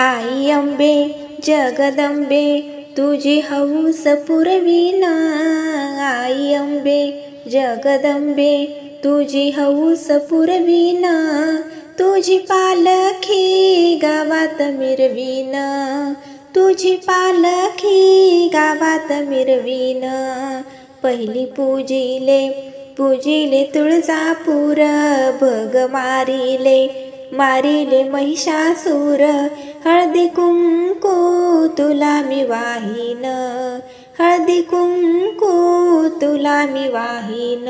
आई अंबे जगदंबे तुझी हौस पुरवीन. आई अंबे जगदंबे तुझी हौस पुरविना. तुझी पालखी गावात मिरवीन. तुझी पालखी गावात मिरवीन. पहिली पूजिले पूजिले तुळजापूर भग मारिले मारिले महिषासूर. हळदी कुंकू तुला मी वाहीन. हळदी कुंकू तुला मी वाहीन.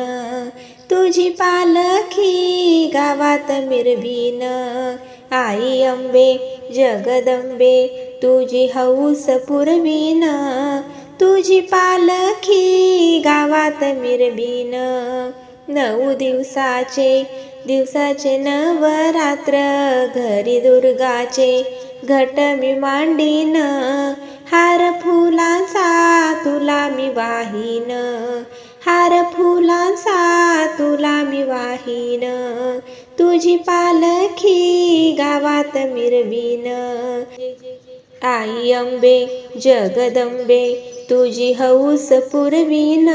तुझी पालखी गावात मिरवीन. आई अंबे जगदंबे तुझी हौस पुरवीन. तुझी पालखी गावात मिरवीन. नऊ दिवसाचे दिवसाचे नवरात्र घरी दुर्गाचे. घट मी मांडीन हार फुलांचा तुला मी वाहीन हार फुलांचा तुला मी वाहीन तुझी पालखी गावात मिरवीन. आई अंबे जगदंबे तुझी हौस पुरवीन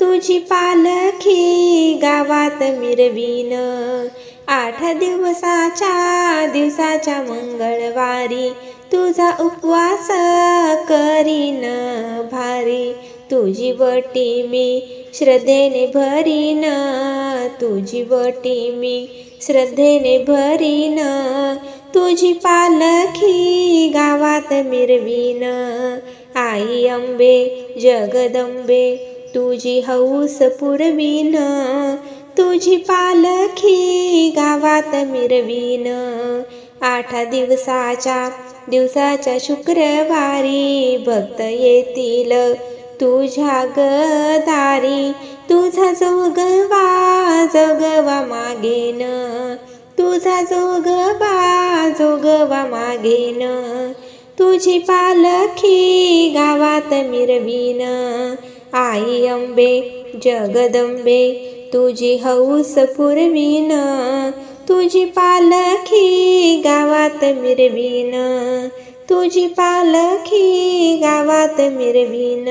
तुझी पालखी गावात मिरवीन. आठ दिवसाच्या दिवसाच्या मंगळवारी तुझा उपवास करीन भारी. तुझी वटी मी श्रद्धेने भरीन. तुझी वटी मी श्रद्धेने भरीन. तुझी पालखी गावात मिरवीन. आई अंबे जगदंबे तुझी हौस पुरवीन. तुझी पालखी गावात मिरवीन. आठ दिवसाच्या दिवसाच्या शुक्रवारी भक्त येतील तुझ्या गदारी. तुझा जोगवा जोगवा मागेन. तुझा जोगवा जोगवा मागेन. तुझी पालखी गावात मिरवीन. आई अंबे जगदंबे तुझी हौस पुरवीन तुझी पालखी गावात मिरवीन तुझी पालखी गावात मिरवीन.